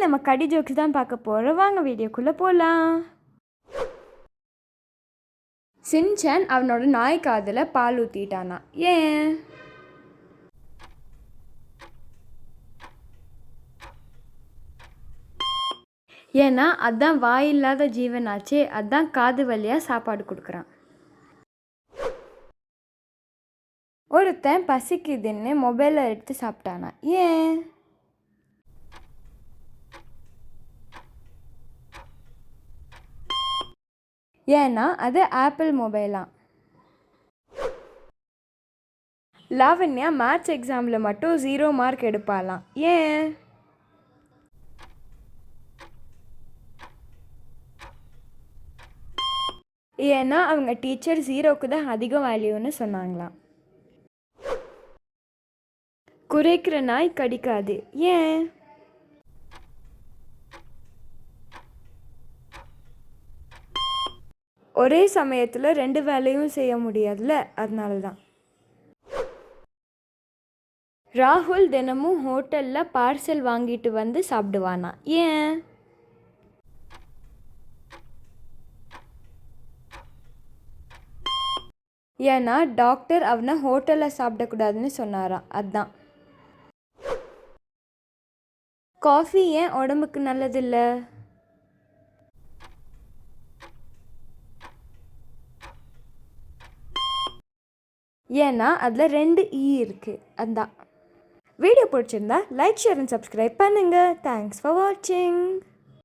நம்ம கடி ஜோக்ஸ் தான் பார்க்க போகிறோம் வாங்க வீடியோக்குள்ளே போகலாம் சின்சன் அவனோட நாய் காதில் பால் ஊற்றிட்டானா ஏன்? ஏன்னா அதான் வாயில்லாத ஜீவனாச்சே அதான் காது வழியாக சாப்பாடு கொடுக்குறான். ஒருத்தன் பசிக்குதுன்னு மொபைலை எடுத்து சாப்பிட்டானா? ஏன்? ஏன்னா அது ஆப்பிள் மொபைலாம் லாவண்யா மேத்ஸ் எக்ஸாமில் மட்டும் ஜீரோ மார்க் எடுப்பாலாம் ஏன்? ஏன்னா அவங்க டீச்சர் ஜீரோக்கு தான் அதிக வேல்யூன்னு சொன்னாங்களாம் குறைக்கிற நாய் கடிக்காது. ஏன்? ஒரே சமயத்தில் ரெண்டு வேலையும் செய்ய முடியாதுல்ல? அதனால தான் ராகுல் தினமும் ஹோட்டலில் பார்சல் வாங்கிட்டு வந்து சாப்பிடுவானா? ஏன்? ஏன்னா டாக்டர் அவனை ஹோட்டலில் சாப்பிடக்கூடாதுன்னு சொன்னாராம் அதுதான் காஃபி ஏன் உடம்புக்கு நல்லதில்லை? ஏன்னா அதில் ரெண்டு e ஈ இருக்குது அதான். வீடியோ பிடிச்சிருந்தா லைக் ஷேர் அண்ட் சப்ஸ்கிரைப் பண்ணுங்கள் தேங்க்ஸ் ஃபார் வாட்சிங்